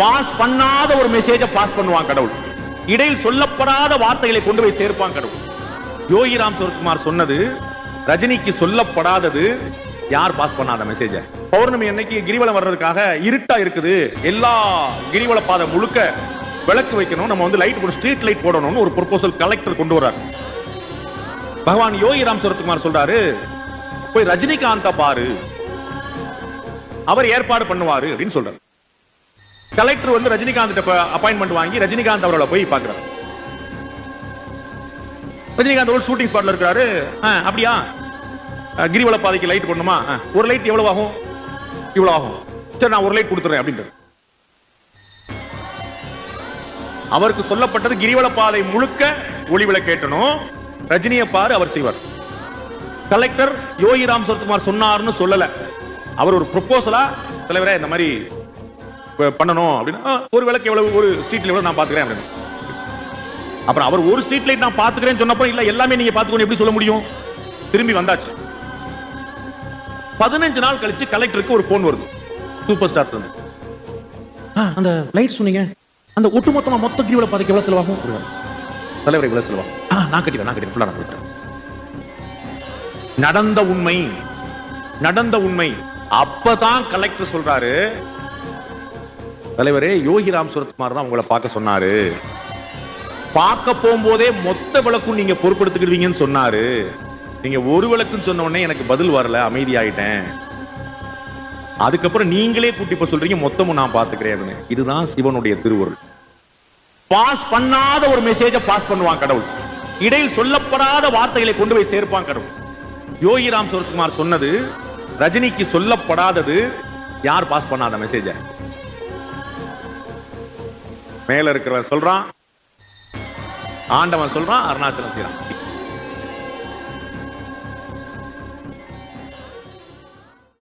Pass பண்ணாத ஒரு மெசேஜை பாஸ் பண்ணுவான் கடவுள். இடையில் சொல்லப்படாத வார்த்தைகளை கொண்டு போய் சேர்ப்பான் கடவுள். யோகிராம் சுரத்குமார் சொன்னது ரஜினிக்கு சொல்லப்படாதது யார் பாஸ் பண்ணாத மெசேஜ பௌர்ணமி அன்னைக்கு கிரிவலம் வர்றதுக்காக இருட்டா இருக்குது. எல்லா கிரிவல பாதை முழுக்க விளக்கு வைக்கணும். நம்ம வந்து லைட் போட ஸ்ட்ரீட் லைட் போடணும்னு ஒரு ப்ரொபோசல் கலெக்டர் கொண்டு வர்றாரு. பகவான் யோகிராம் சுரத்குமார் சொல்றாரு போய் ரஜினிகாந்த பாரு. அவர் ஏற்பாடு பண்ணுவாரு அப்படின்னு சொல்றாரு. கலெக்டர் வந்து ரஜினிகாந்த் அப்பாயின்மெண்ட் வாங்கி ரஜினிகாந்த் அவரோட போய் பாக்குறாரு ரஜினிகாந்த் ஒரு ஷூட்டிங் ஸ்பாட்ல இருக்காரு அப்படியா? கிரிவல பாதைக்கு லைட் பண்ணுமா ஒரு லைட் எவ்வளவு ஆகும்? இவ்வளவு ஆகும். சரி நான் ஒரு லைட் கொடுத்துறேன் அப்படின்ட்டு அவருக்கு சொல்லப்பட்டது கிரிவல பாதை முழுக்க ஒளி கேட்டனும் ரஜினியை பாரு அவர் செய்வார். கலெக்டர் யோகிராம் சரத்குமார் சொன்னார்னு சொல்லல. அவர் ஒரு ப்ரொபோசலா தலைவரே இந்த மாதிரி பண்ணணும் அப்படின்னு ஒரு விளக்கு எவ்வளவு ஒரு ஸ்ட்ரீட்ல எவ்வளவு நான் பாத்துக்கிறேன் அப்படின்னு. அப்புறம் அவர் ஒரு ஸ்ட்ரீட் லைட் நான் பாத்துக்கிறேன்னு சொன்னப்போ இல்ல எல்லாமே நீங்க பாத்துக்கணும் எப்படி சொல்ல முடியும்? திரும்பி வந்தாச்சு. பதினஞ்சு நாள் கழிச்சு கலெக்டருக்கு ஒரு போன் வருது. சூப்பர் ஸ்டார் இருந்து அந்த லைட் சொன்னீங்க. அந்த ஒட்டுமொத்தமா மொத்த கிரிவல பாதைக்கு எவ்வளவு செலவாகும்? தலைவர் எவ்வளவு செலவாகும்? நான் கட்டிடுறேன் நான் கட்டிடுறேன். ஃபுல்லா நான் நடந்த உண்மை நடந்த உண்மை. அப்பதான் கலெக்டர் சொல்றாரு தலைவரே யோகிராம் சுரத்குமார் தான் உங்களை பார்க்க சொன்னாரு. பார்க்க போகும்போதே மொத்த விளக்கும் நீங்க பொறுப்படுத்திக்கிடுவீங்கன்னு சொன்னாரு. நீங்க ஒரு விளக்குன்னு சொன்ன உடனே எனக்கு பதில் வரல அமைதியாயிட்டேன். அதுக்கப்புறம் நீங்களே கூட்டி இப்ப சொல்றீங்க மொத்தமும் நான் பாத்துக்கிறேன் இதுதான் சிவனுடைய திருவுருள். பாஸ் பண்ணாத ஒரு மெசேஜை பாஸ் பண்ணுவான் கடவுள். இடையில் சொல்லப்படாத வார்த்தைகளை கொண்டு போய் சேர்ப்பான் கடவுள். யோகிராம் சுரத்குமார் சொன்னது ரஜினிக்கு சொல்லப்படாதது யார் பாஸ் பண்ணாத மெசேஜை மேல இருக்கிறவன் சொல்றான் ஆண்டவன் சொல்றான் அருணாச்சலம் செய்யறான்.